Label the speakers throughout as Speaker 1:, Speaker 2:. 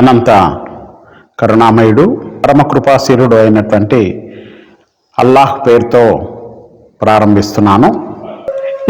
Speaker 1: అనంత కరుణామయుడు పరమకృపాశీలుడు అయినటువంటి అల్లాహ్ పేరుతో ప్రారంభిస్తున్నాను.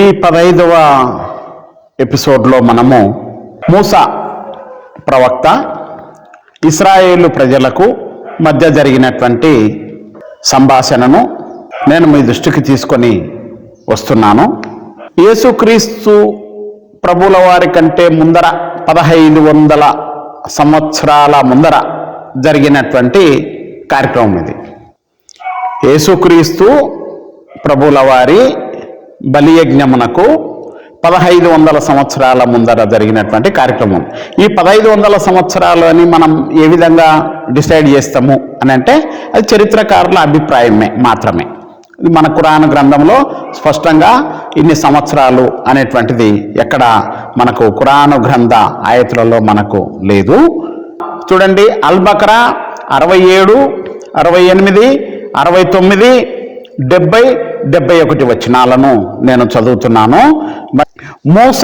Speaker 1: ఈ పదైదవ ఎపిసోడ్లో మనము మూస ప్రవక్త ఇస్రాయేలు ప్రజలకు మధ్య జరిగినటువంటి సంభాషణను నేను మీ దృష్టికి తీసుకొని వస్తున్నాను. యేసుక్రీస్తు ప్రభుల వారి కంటే ముందర పదహైదు వందల సంవత్సరాల ముందర జరిగినటువంటి కార్యక్రమం ఇది. యేసుక్రీస్తు ప్రభుల వారి బలియజ్ఞమునకు పదహైదు వందల సంవత్సరాల ముందర జరిగినటువంటి కార్యక్రమం. ఈ పదహైదు వందల సంవత్సరాలు అని మనం ఏ విధంగా డిసైడ్ చేస్తాము అని అంటే అది చరిత్రకారుల అభిప్రాయమే మాత్రమే. మన కురాన్ గ్రంథంలో స్పష్టంగా ఇన్ని సంవత్సరాలు అనేటువంటిది ఎక్కడ మనకు కురాను గ్రంథ ఆయతులలో మనకు లేదు. చూడండి అల్బక్రా అరవై ఏడు అరవై ఎనిమిది అరవై తొమ్మిది డెబ్బై డెబ్బై ఒకటి వచనాలను నేను చదువుతున్నాను. మూస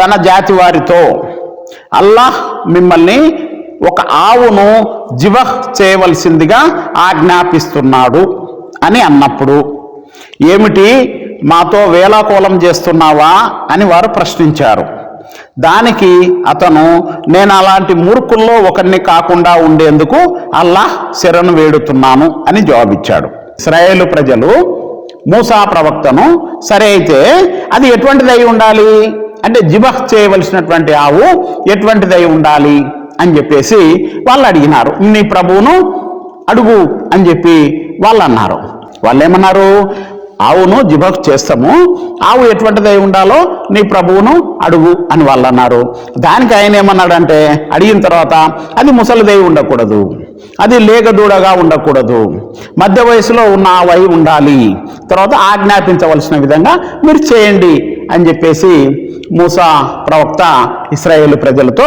Speaker 1: తన జాతి వారితో అల్లాహ్ మిమ్మల్ని ఒక ఆవును జివహ్ చేయవలసిందిగా ఆజ్ఞాపిస్తున్నాడు. అని అన్నప్పుడు ఏమిటి? మాతో వేలాకోలం చేస్తున్నావా? అని వారు ప్రశ్నించారు. దానికి అతను నేను అలాంటి మూర్ఖుల్లో ఒకరిని కాకుండా ఉండేందుకు అల్లాహ్ శరణు వేడుతున్నాను అని జవాబిచ్చాడు. ఇస్రాయేలు ప్రజలు మూసా ప్రవక్తను సరే అయితే అది ఎటువంటిదై ఉండాలి? అంటే జిబహ్ చేయవలసినటువంటి ఆవు ఎటువంటిదై ఉండాలి? అని చెప్పేసి వాళ్ళు అడిగినారు. నీ ప్రభువును అడుగు అని చెప్పి వాళ్ళు అన్నారు వాళ్ళు ఏమన్నారు ఆవును జిబక్ చేస్తాము. ఆవు ఎటువంటిదై ఉండాలో నీ ప్రభువును అడుగు అని వాళ్ళు అన్నారు దానికి ఆయన ఏమన్నాడంటే అడిగిన తర్వాత అది ముసలిదై ఉండకూడదు. అది లేగదూడగా ఉండకూడదు. మధ్య వయసులో ఉన్న వై ఉండాలి. తర్వాత ఆజ్ఞాపించవలసిన విధంగా మీరు చేయండి. అని చెప్పేసి మూసా ప్రవక్త ఇస్రాయేల్ ప్రజలతో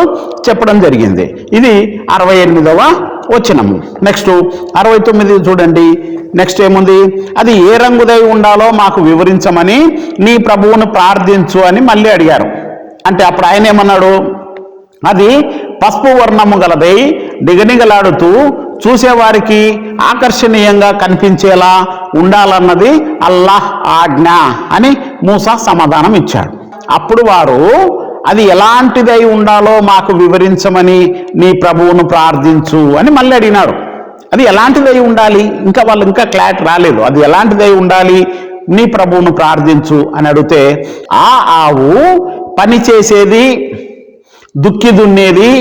Speaker 1: చెప్పడం జరిగింది. ఇది అరవై ఎనిమిదవ వచ్చినము నెక్స్ట్ అరవై తొమ్మిది చూడండి. నెక్స్ట్ ఏముంది? అది ఏ రంగుదై ఉండాలో మాకు వివరించమని నీ ప్రభువును ప్రార్థించు అని మళ్ళీ అడిగారు. అంటే అప్పుడు ఆయన ఏమన్నాడు? అది పసుపు వర్ణము గలదై దిగనిగలాడుతూ చూసేవారికి ఆకర్షణీయంగా కనిపించేలా ఉండాలన్నది అల్లాహ్ ఆజ్ఞ అని మూసా సమాధానం ఇచ్చాడు. అప్పుడు వారు అది ఎలాంటిదై ఉండాలో మాకు వివరించమని నీ ప్రభువును ప్రార్థించు అని మళ్ళీ అడిగినాడు అది ఎలాంటిదై ఉండాలి? ఇంకా వాళ్ళు ఇంకా క్లాట్ రాలేదు. అది ఎలాంటిదై ఉండాలి? నీ ప్రభువును ప్రార్థించు అని అడిగితే ఆ ఆవు పని చేసేది దుక్కి దున్నేది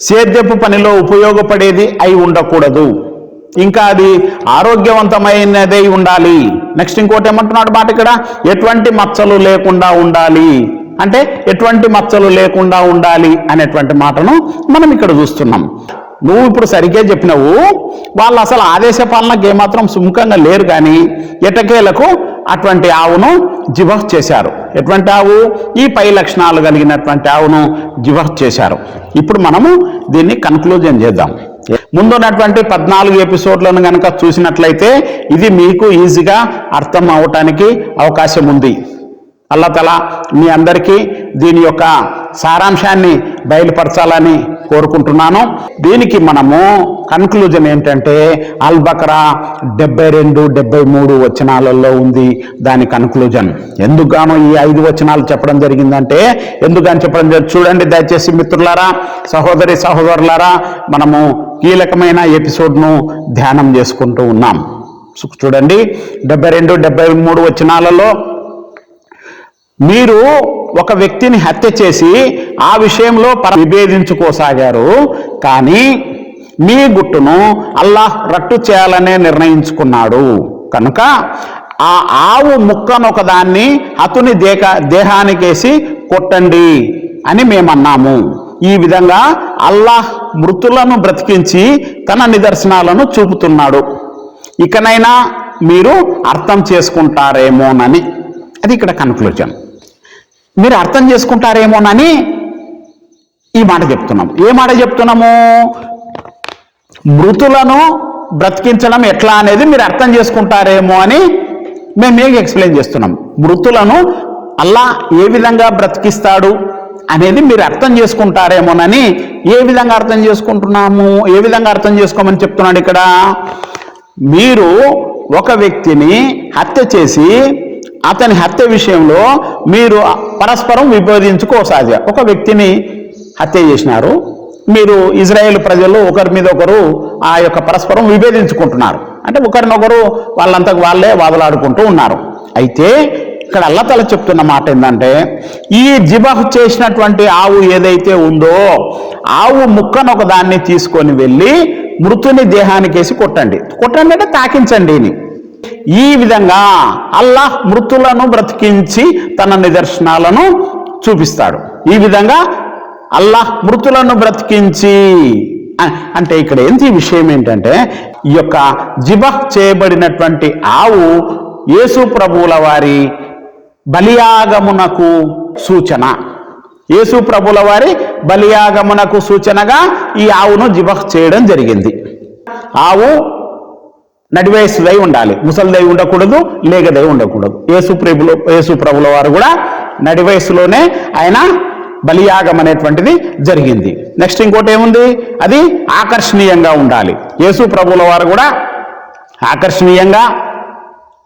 Speaker 1: సేద్యపు పనిలో ఉపయోగపడేది అయి ఉండకూడదు. ఇంకా అది ఆరోగ్యవంతమైనదే ఉండాలి. నెక్స్ట్ ఇంకోటి ఏమంటున్నాడు మాట ఇక్కడ? ఎటువంటి మచ్చలు లేకుండా ఉండాలి. అంటే ఎటువంటి మచ్చలు లేకుండా ఉండాలి అనేటువంటి మాటను మనం ఇక్కడ చూస్తున్నాం. నువ్వు ఇప్పుడు సరిగ్గా చెప్పినావు వాళ్ళు అసలు ఆదేశ పాలనకు ఏమాత్రం సుముఖంగా లేరు కానీ ఎటకేలకు అటువంటి ఆవును జివహ్ చేశారు. ఎటువంటి ఆవు? ఈ పై లక్షణాలు కలిగినటువంటి ఆవును జివహ్ చేశారు. ఇప్పుడు మనము దీన్ని కన్క్లూజన్ చేద్దాం. ముందున్నటువంటి పద్నాలుగు ఎపిసోడ్లను కనుక చూసినట్లయితే ఇది మీకు ఈజీగా అర్థం అవటానికి అవకాశం ఉంది. అల్లతల మీ అందరికీ దీని యొక్క సారాంశాన్ని బయలుపరచాలని కోరుకుంటున్నాను. దీనికి మనము కన్క్లూజన్ ఏంటంటే అల్బక్రా డెబ్బై రెండు డెబ్బై మూడు వచనాలలో ఉంది దాని కన్క్లూజన్ ఎందుకుగానో ఈ ఐదు వచనాలు చెప్పడం జరిగిందంటే ఎందుకని చెప్పడం జరిగింది చూడండి దయచేసి మిత్రులారా సహోదరి సహోదరులారా మనము కీలకమైన ఎపిసోడ్ను ధ్యానం చేసుకుంటూ ఉన్నాం. చూడండి డెబ్బై రెండు డెబ్బై మూడు వచనాలలో మీరు ఒక వ్యక్తిని హత్య చేసి ఆ విషయంలో పర విభేదించుకోసాగారు. కానీ మీ గుట్టును అల్లాహ్ రట్టు చేయాలనే నిర్ణయించుకున్నాడు. కనుక ఆ ఆవు ముక్కను ఒకదాన్ని అతుని దేహ దేహానికేసి కొట్టండి అని మేమన్నాము. ఈ విధంగా అల్లాహ్ మృతులను బ్రతికించి తన నిదర్శనాలను చూపుతున్నాడు. ఇకనైనా మీరు అర్థం చేసుకుంటారేమోనని. అది ఇక్కడ కన్క్లూజన్ మీరు అర్థం చేసుకుంటారేమోనని ఈ మాట చెప్తున్నాం ఏ మాట చెప్తున్నాము? మృతులను బ్రతికించడం ఎట్లా అనేది మీరు అర్థం చేసుకుంటారేమో అని మేము మీకు ఎక్స్ప్లెయిన్ చేస్తున్నాం. మృతులను అల్లా ఏ విధంగా బ్రతికిస్తాడు అనేది మీరు అర్థం చేసుకుంటారేమోనని ఏ విధంగా అర్థం చేసుకుంటున్నాము? ఏ విధంగా అర్థం చేసుకోమని చెప్తున్నాడు ఇక్కడ? మీరు ఒక వ్యక్తిని హత్య చేసి అతని హత్య విషయంలో మీరు పరస్పరం విభేదించుకోసాధ్య ఒక వ్యక్తిని హత్య చేసినారు. మీరు ఇజ్రాయేల్ ప్రజలు ఒకరి మీద ఒకరు ఆ యొక్క పరస్పరం విభేదించుకుంటున్నారు. అంటే ఒకరినొకరు వాళ్ళంతకు వాళ్ళే వాదలాడుకుంటూ ఉన్నారు. అయితే ఇక్కడ అల్లతల చెప్తున్న మాట ఏంటంటే ఈ జిబహ్ చేసినటువంటి ఆవు ఏదైతే ఉందో ఆవు ముక్కను ఒక దాన్ని తీసుకొని వెళ్ళి మృతుని దేహానికేసి కొట్టండి. కొట్టండి అంటే తాకించండి అని. ఈ విధంగా అల్లాహ్ మృతులను బ్రతికించి తన నిదర్శనాలను చూపిస్తాడు. ఈ విధంగా అల్లాహ్ మృతులను బ్రతికించి అంటే ఇక్కడ ఏంటి విషయం ఏంటంటే ఈ యొక్క జిబహ్ చేయబడినటువంటి ఆవు యేసు ప్రభువుల వారి బలియాగమునకు సూచన. యేసు ప్రభుల వారి బలియాగమునకు సూచనగా ఈ ఆవును జిబహ్ చేయడం జరిగింది. ఆవు నడివయసుదై ఉండాలి. ముసలిదై ఉండకూడదు లేగదై ఉండకూడదు. యేసు ప్రభులు యేసు ప్రభుల వారు కూడా నడివయసులోనే ఆయన బలియాగం అనేటువంటిది జరిగింది. నెక్స్ట్ ఇంకోటి ఏముంది? అది ఆకర్షణీయంగా ఉండాలి. యేసు ప్రభుల వారు కూడా ఆకర్షణీయంగా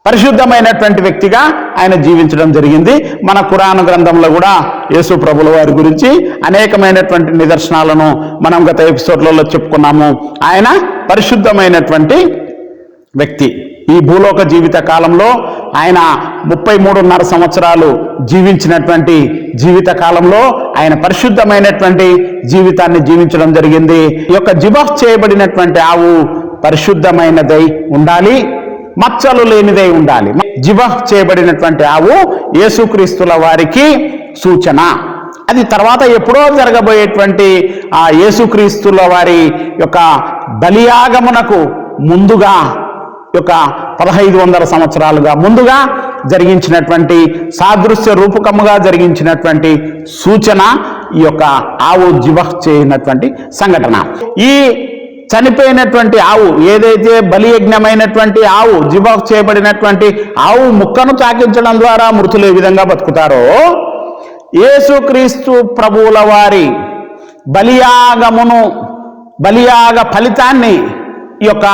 Speaker 1: పరిశుద్ధమైనటువంటి వ్యక్తిగా ఆయన జీవించడం జరిగింది. మన కురాను గ్రంథంలో కూడా యేసు ప్రభుల వారి గురించి అనేకమైనటువంటి నిదర్శనాలను మనం గత ఎపిసోడ్లలో చెప్పుకున్నాము. ఆయన పరిశుద్ధమైనటువంటి వ్యక్తి. ఈ భూలోక జీవిత కాలంలో ఆయన ముప్పై మూడున్నర సంవత్సరాలు జీవించినటువంటి జీవిత కాలంలో ఆయన పరిశుద్ధమైనటువంటి జీవితాన్ని జీవించడం జరిగింది. ఈ యొక్క జిబాఫ్ చేయబడినటువంటి ఆవు పరిశుద్ధమైనదై ఉండాలి మచ్చలు లేనిదై ఉండాలి. జిబాఫ్ చేయబడినటువంటి ఆవు యేసుక్రీస్తుల వారికి సూచన. అది తర్వాత ఎప్పుడో జరగబోయేటువంటి ఆ యేసుక్రీస్తుల వారి యొక్క బలియాగమునకు ముందుగా యొక్క పదహైదు వందల సంవత్సరాలుగా ముందుగా జరిగించినటువంటి సాదృశ్య రూపకముగా జరిగించినటువంటి సూచన ఈ యొక్క ఆవు జివహ్ చేయనటువంటి సంఘటన. ఈ చనిపోయినటువంటి ఆవు ఏదైతే బలియజ్ఞమైనటువంటి ఆవు జిబహ్ చేయబడినటువంటి ఆవు ముక్కను తాకించడం ద్వారా మృతులు ఏ విధంగా బతుకుతారో యేసుక్రీస్తు ప్రభువుల వారి బలియాగమును బలియాగ ఫలితాన్ని ఈ యొక్క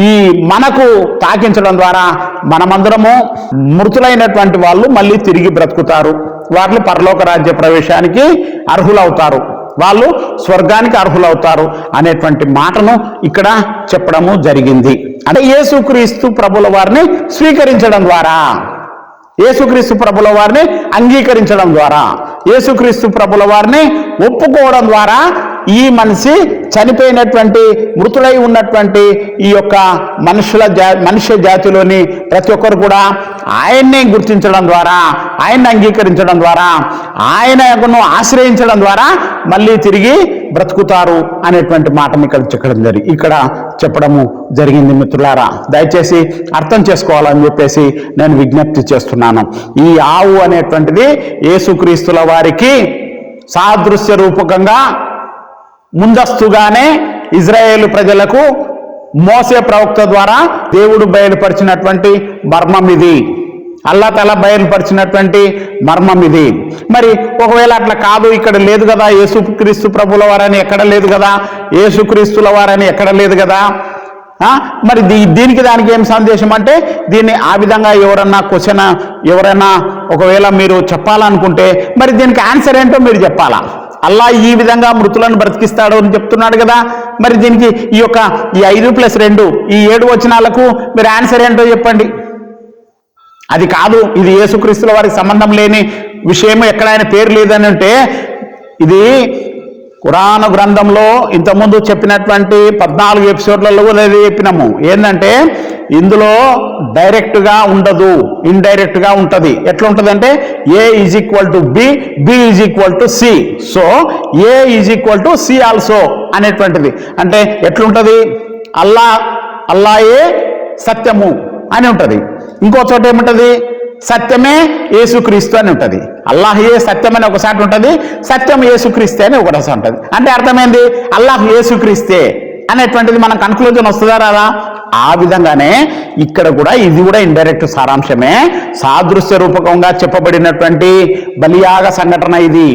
Speaker 1: ఈ మనకు తాకించడం ద్వారా మనమందరము మృతులైనటువంటి వాళ్ళు మళ్ళీ తిరిగి బ్రతుకుతారు. వాళ్ళు పరలోక రాజ్య ప్రవేశానికి అర్హులవుతారు. వాళ్ళు స్వర్గానికి అర్హులవుతారు అనేటువంటి మాటను ఇక్కడ చెప్పడము జరిగింది. అంటే యేసుక్రీస్తు ప్రభుల వారిని స్వీకరించడం ద్వారా. యేసుక్రీస్తు ప్రభుల వారిని అంగీకరించడం ద్వారా. యేసుక్రీస్తు ప్రభుల వారిని ఒప్పుకోవడం ద్వారా ఈ మనిషి చనిపోయినటువంటి మృతులై ఉన్నటువంటి ఈ యొక్క మనుషుల జా మనుష్య జాతిలోని ప్రతి ఒక్కరు కూడా ఆయన్నే గుర్తించడం ద్వారా ఆయన్ని అంగీకరించడం ద్వారా ఆయనను ఆశ్రయించడం ద్వారా మళ్ళీ తిరిగి బ్రతుకుతారు అనేటువంటి మాటను ఇక్కడ చెప్పడం జరిగి ఇక్కడ చెప్పడము జరిగింది మిత్రులారా. దయచేసి అర్థం చేసుకోవాలని చెప్పేసి నేను విజ్ఞప్తి చేస్తున్నాను. ఈ ఆవు అనేటువంటిది యేసుక్రీస్తుల వారికి సాదృశ్య రూపకంగా ముందస్తుగానే ఇజ్రాయేల్ ప్రజలకు మోసే ప్రవక్త ద్వారా దేవుడు బయలుపరిచినటువంటి మర్మం ఇది. అల్లా తల బయలుపరిచినటువంటి మర్మం ఇది. మరి ఒకవేళ అట్లా కాదు ఇక్కడ లేదు కదా యేసుక్రీస్తు ప్రభుల వారని ఎక్కడ లేదు కదా యేసుక్రీస్తుల వారని ఎక్కడ లేదు కదా? మరి దీ- దీనికి దానికి ఏం సందేశం అంటే దీన్ని ఆ విధంగా ఎవరన్నా క్వశ్చన్ ఎవరైనా ఒకవేళ మీరు చెప్పాలనుకుంటే మరి దీనికి ఆన్సర్ ఏంటో మీరు చెప్పాలా? అల్లా ఈ విధంగా మృతులను బ్రతికిస్తాడు అని చెప్తున్నాడు కదా. మరి దీనికి ఈ యొక్క ఈ ఐదు ప్లస్ రెండు ఈ ఏడు వచనాలకు మీరు ఆన్సర్ ఏంటో చెప్పండి. అది కాదు ఇది యేసుక్రీస్తుల వారికి సంబంధం లేని విషయము ఎక్కడ ఆయన పేరు లేదని అంటే ఇది కురాను గ్రంథంలో ఇంతకుముందు చెప్పినటువంటి పద్నాలుగు ఎపిసోడ్లలో కూడా చెప్పినాము. ఏంటంటే ఇందులో డైరెక్ట్గా ఉండదు ఇండైరెక్ట్గా ఉంటుంది. ఎట్లా ఉంటుందంటే A is equal to B B is equal to C so A is equal to C also అనేటువంటిది. అంటే ఎట్లుంటుంది? అల్లా అల్లాయే సత్యము అని ఉంటుంది. ఇంకో చోట ఏముంటుంది? సత్యమే యేసుక్రీస్తు అని ఉంటుంది. అల్లాహయే సత్యం అని ఒకసారి ఉంటుంది సత్యం యేసుక్రీస్తే అని ఒకసారి ఉంటుంది. అంటే అర్థమైంది? అల్లాహ్ యేసుక్రీస్తే అనేటువంటిది మనం కన్క్లూజన్ వస్తుందా రాదా? ఆ విధంగానే ఇక్కడ కూడా ఇది కూడా ఇండైరెక్ట్ సారాంశమే. సాదృశ్య రూపకంగా చెప్పబడినటువంటి బలియాగ సంఘటన ఇది.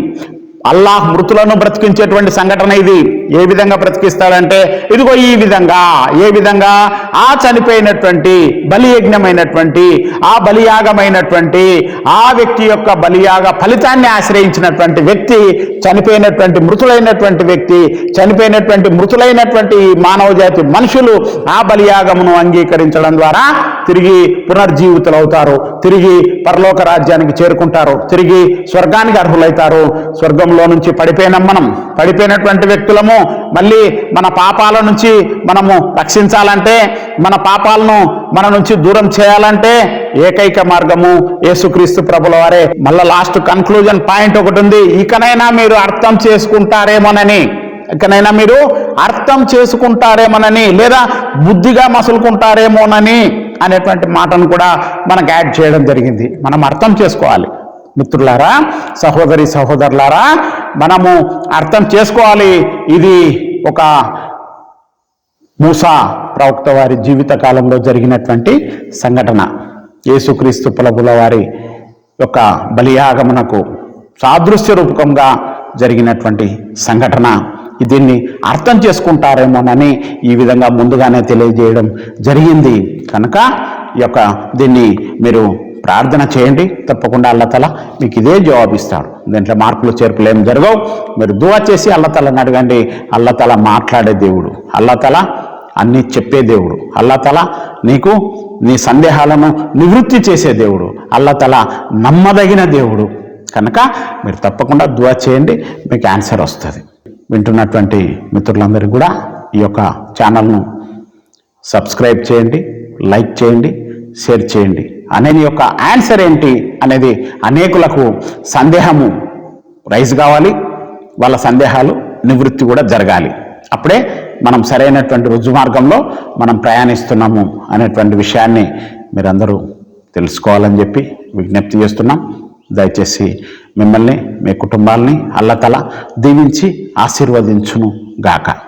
Speaker 1: అల్లాహ్ మృతులను బ్రతికించేటువంటి సంఘటన ఇది. ఏ విధంగా బ్రతికిస్తాడంటే ఇదిగో ఈ విధంగా ఏ విధంగా? ఆ చనిపోయినటువంటి బలియజ్ఞమైనటువంటి ఆ బలియాగమైనటువంటి ఆ వ్యక్తి యొక్క బలియాగ ఫలితాన్ని ఆశ్రయించినటువంటి వ్యక్తి చనిపోయినటువంటి మృతులైనటువంటి వ్యక్తి చనిపోయినటువంటి మృతులైనటువంటి మానవజాతి మానవ జాతి మనుషులు ఆ బలియాగమును అంగీకరించడం ద్వారా తిరిగి పునర్జీవితులవుతారు. తిరిగి పరలోక రాజ్యానికి చేరుకుంటారు. తిరిగి స్వర్గానికి అర్హులవుతారు స్వర్గంలో నుంచి పడిపోయినాం మనం. పడిపోయినటువంటి వ్యక్తులము మళ్ళీ మన పాపాల నుంచి మనము రక్షించాలంటే మన పాపాలను మన నుంచి దూరం చేయాలంటే ఏకైక మార్గము యేసుక్రీస్తు ప్రభుల వారే. మళ్ళీ లాస్ట్ కన్క్లూజన్ పాయింట్ ఒకటి ఉంది. ఇకనైనా మీరు అర్థం చేసుకుంటారేమోనని. ఇకనైనా మీరు అర్థం చేసుకుంటారేమోనని లేదా బుద్ధిగా మసులుకుంటారేమోనని అనేటువంటి మాటను కూడా మనకు యాడ్ చేయడం జరిగింది. మనం అర్థం చేసుకోవాలి. మిత్రులారా సహోదరి సహోదరులారా మనము అర్థం చేసుకోవాలి. ఇది ఒక మూసా ప్రవక్త వారి జీవిత కాలంలో జరిగినటువంటి సంఘటన. యేసుక్రీస్తు ప్రభుల వారి యొక్క బలియాగమనకు సాదృశ్య రూపకంగా జరిగినటువంటి సంఘటన. దీన్ని అర్థం చేసుకుంటారేమోనని ఈ విధంగా ముందుగానే తెలియజేయడం జరిగింది. కనుక ఈ యొక్క దీన్ని మీరు ప్రార్థన చేయండి తప్పకుండా అల్లతల మీకు ఇదే జవాబిస్తాడు దీంట్లో మార్పులు చేర్పులు ఏం జరగవు. మీరు దువా చేసి అల్లతలని అడగండి. అల్లతల మాట్లాడే దేవుడు. అల్లతల అన్నీ చెప్పే దేవుడు. అల్లతల నీకు నీ సందేహాలను నివృత్తి చేసే దేవుడు. అల్లతల నమ్మదగిన దేవుడు. కనుక మీరు తప్పకుండా దువా చేయండి మీకు ఆన్సర్ వస్తుంది. వింటున్నటువంటి మిత్రులందరూ కూడా ఈ యొక్క ఛానల్ను సబ్స్క్రైబ్ చేయండి లైక్ చేయండి షేర్ చేయండి. అనేది యొక్క ఆన్సర్ ఏంటి అనేది అనేకులకు సందేహము. రైజ్ కావాలి వాళ్ళ సందేహాలు నివృత్తి కూడా జరగాలి. అప్పుడే మనం సరైనటువంటి రుజు మార్గంలో మనం ప్రయాణిస్తున్నాము అనేటువంటి విషయాన్ని మీరందరూ తెలుసుకోవాలని చెప్పి విజ్ఞప్తి చేస్తున్నాం. దయచేసి మిమ్మల్ని మీ కుటుంబాలని అల్లతల దీవించి ఆశీర్వదించును గాక.